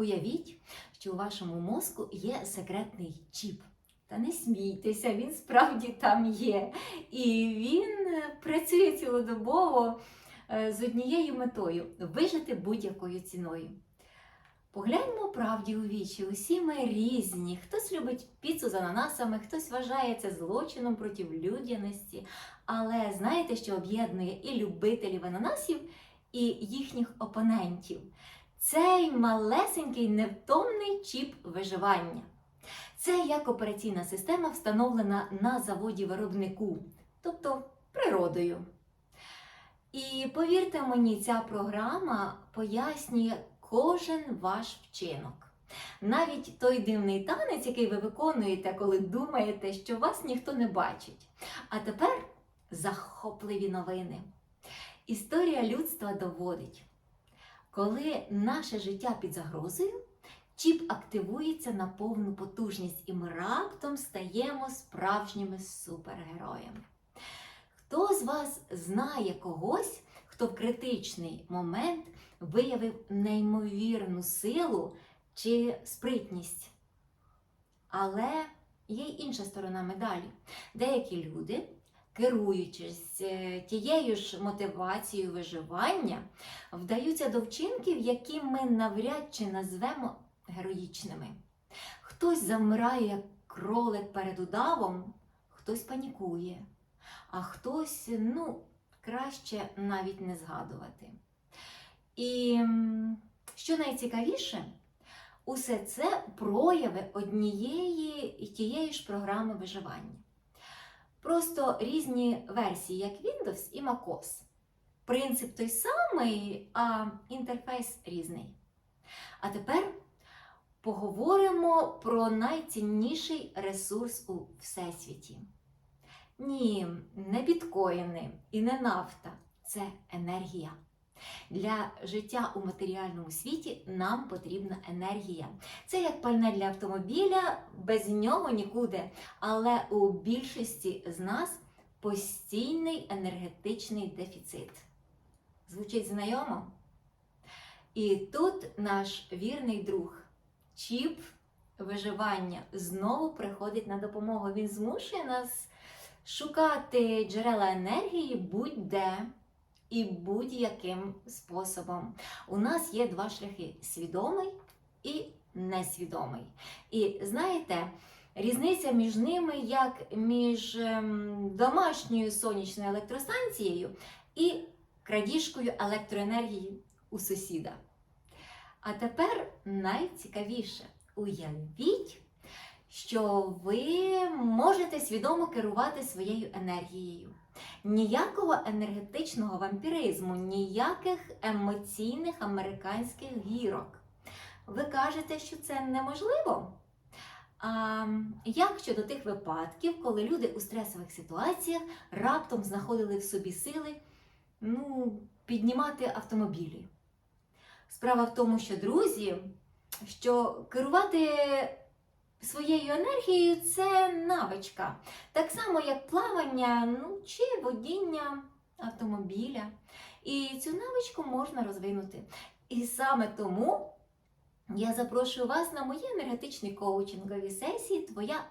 Уявіть, що у вашому мозку є секретний чіп. Та не смійтеся, він справді там є. І він е, працює цілодобово е, з однією метою вижити будь-якою ціною. Погляньмо правді у вічі. Усі ми різні. Хтось любить піцу з ананасами, хтось вважає це злочином проти людяності. Але знаєте, що об'єднує і любителів ананасів, і їхніх опонентів? Цей малесенький невтомний чіп виживання. Це як операційна система, встановлена на заводі виробнику, тобто природою. І повірте мені, ця програма пояснює кожен ваш вчинок. Навіть той дивний танець, який ви виконуєте, коли думаєте, що вас ніхто не бачить. А тепер захопливі новини. Історія людства доводить, коли наше життя під загрозою, чіп активується на повну потужність, і ми раптом стаємо справжніми супергероями. Хто з вас знає когось, хто в критичний момент виявив неймовірну силу чи спритність? Але є й інша сторона медалі. Деякі люди, керуючись е, тією ж мотивацією виживання, вдаються до вчинків, які ми навряд чи назвемо героїчними. Хтось замирає як кролик перед удавом, хтось панікує, а хтось, ну, краще навіть не згадувати. І що найцікавіше, усе це прояви однієї і тієї ж програми виживання. Просто різні версії, як Windows і MacOS. Принцип той самий, а інтерфейс різний. А тепер поговоримо про найцінніший ресурс у всесвіті. Ні, не біткоїни і не нафта це енергія. Для життя у матеріальному світі нам потрібна енергія. Це як пальне для автомобіля, без нього нікуди. Але у більшості з нас постійний енергетичний дефіцит. Звучить знайомо? І тут наш вірний друг, чіп виживання, знову приходить на допомогу. Він змушує нас шукати джерела енергії будь-де і будь-яким способом. У нас є два шляхи: свідомий і несвідомий. І знаєте, різниця між ними як між ем, домашньою сонячною електростанцією і крадіжкою електроенергії у сусіда. А тепер найцікавіше. Уявіть, що ви можете свідомо керувати своєю енергією. Ніякого енергетичного вампіризму, ніяких емоційних американських гірок. Ви кажете, що це неможливо? А як щодо тих випадків, коли люди у стресових ситуаціях раптом знаходили в собі сили ну, піднімати автомобілі? Справа в тому, що друзі, що керувати своєю енергією це навичка. Так само, як плавання ну, чи водіння автомобіля. І цю навичку можна розвинути. І саме тому я запрошую вас на мої енергетичні коучингові сесії Твоя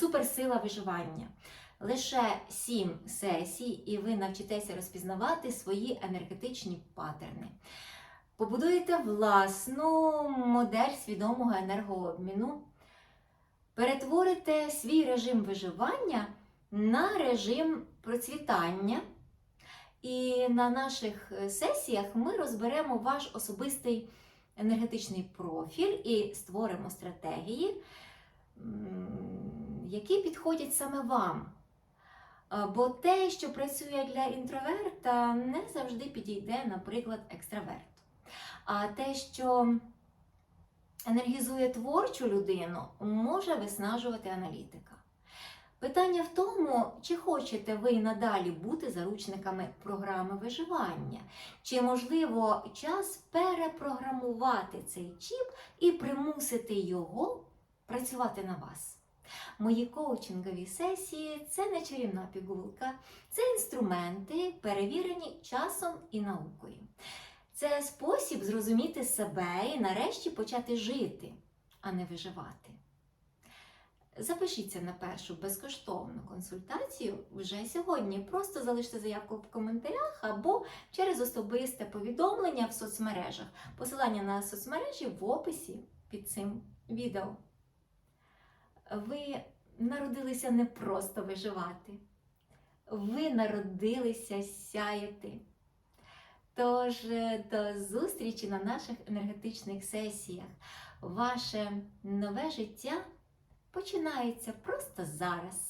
суперсила виживання. Лише сім сесій, і ви навчитеся розпізнавати свої енергетичні паттерни. Побудуєте власну модель свідомого енергообміну, перетворите свій режим виживання на режим процвітання. І на наших е, сесіях ми розберемо ваш особистий енергетичний профіль і створимо стратегії, які підходять саме вам. Бо те, що працює для інтроверта, не завжди підійде, наприклад, екстраверту. А те, що енергізує творчу людину, може виснажувати аналітика. Питання в тому, чи хочете ви надалі бути заручниками програми виживання, чи можливо час перепрограмувати цей чіп і примусити його працювати на вас. Мої коучингові сесії це не чарівна пігулка, це інструменти, перевірені часом і наукою. Це спосіб зрозуміти себе і нарешті почати жити, а не виживати. Запишіться на першу безкоштовну консультацію вже сьогодні. Просто залиште заявку в коментарях або через особисте повідомлення в соцмережах. Посилання на соцмережі в описі під цим відео. Ви народилися не просто виживати, ви народилися сяяти. Тож е, до зустрічі на наших енергетичних сесіях. Ваше нове життя починається просто зараз.